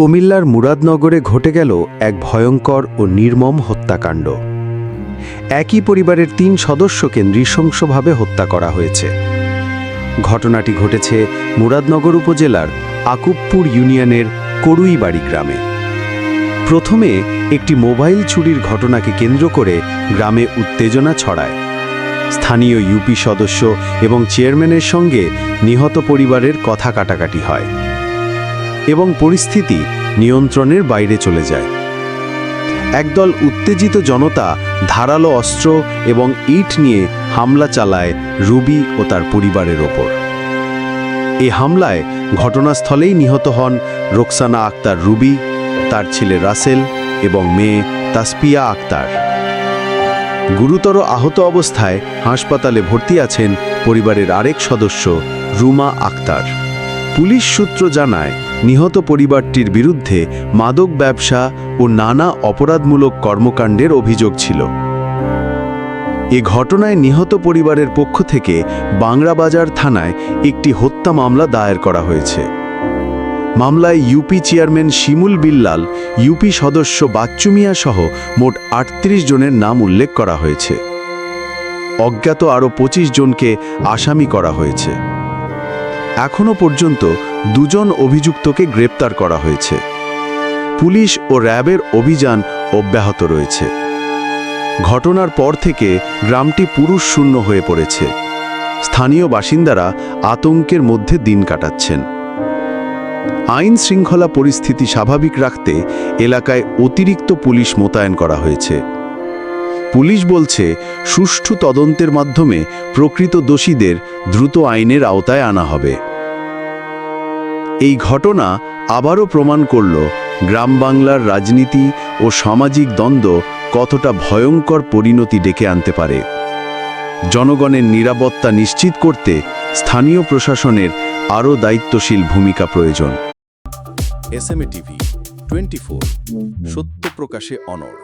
কুমিল্লার মুরাদনগরে ঘটে গেল এক ভয়ঙ্কর ও নির্মম হত্যাকাণ্ড। একই পরিবারের তিন সদস্যকে নৃশংসভাবে হত্যা করা হয়েছে। ঘটনাটি ঘটেছে মুরাদনগর উপজেলার আকুবপুর ইউনিয়নের করুইবাড়ি গ্রামে। প্রথমে একটি মোবাইল চুরির ঘটনাকে কেন্দ্র করে গ্রামে উত্তেজনা ছড়ায়। স্থানীয় ইউপি সদস্য এবং চেয়ারম্যানের সঙ্গে নিহত পরিবারের কথা কাটাকাটি হয়। এবং পরিস্থিতি নিয়ন্ত্রণের বাইরে চলে যায়। একদল উত্তেজিত জনতা ধারালো অস্ত্র এবং ইট নিয়ে হামলা চালায় রুবি ও তার পরিবারের ওপর। এই হামলায় ঘটনাস্থলেই নিহত হন রোকসানা আক্তার রুবি, তার ছেলে রাসেল এবং মেয়ে তাসপিয়া আক্তার। গুরুতর আহত অবস্থায় হাসপাতালে ভর্তি আছেন পরিবারের আরেক সদস্য রুমা আক্তার। পুলিশ সূত্র জানায় নিহত পরিবারটির বিরুদ্ধে মাদক ব্যবসা ও নানা অপরাধমূলক কর্মকাণ্ডের অভিযোগ ছিল। এ ঘটনায় নিহত পরিবারের পক্ষ থেকে বাংলাবাজার থানায় একটি হত্যা মামলা দায়ের করা হয়েছে। মামলায় UP chairman Shimul Billal, UP সদস্য বাচ্চু মিয়া সহ মোট আটত্রিশ জনের নাম উল্লেখ করা হয়েছে। অজ্ঞাত আরও ২৫ জনকে আসামি করা হয়েছে। এখনও পর্যন্ত দুজন অভিযুক্তকে গ্রেপ্তার করা হয়েছে। পুলিশ ও র্যাবের অভিযান অব্যাহত রয়েছে। ঘটনার পর থেকে গ্রামটি পুরুষ শূন্য হয়ে পড়েছে। স্থানীয় বাসিন্দারা আতঙ্কের মধ্যে দিন কাটাচ্ছেন। আইন শৃঙ্খলা পরিস্থিতি স্বাভাবিক রাখতে এলাকায় অতিরিক্ত পুলিশ মোতায়েন করা হয়েছে। পুলিশ বলছে, সুষ্ঠু তদন্তের মাধ্যমে প্রকৃত দোষীদের দ্রুত আইনের আওতায় আনা হবে। এই ঘটনা আবারও প্রমাণ করল গ্রাম বাংলার রাজনীতি ও সামাজিক দ্বন্দ্ব কতটা ভয়ঙ্কর পরিণতি ডেকে আনতে পারে। জনগণের নিরাপত্তা নিশ্চিত করতে স্থানীয় প্রশাসনের আরও দায়িত্বশীল ভূমিকা প্রয়োজন। S M TV, twenty four, সত্য প্রকাশে অনড়।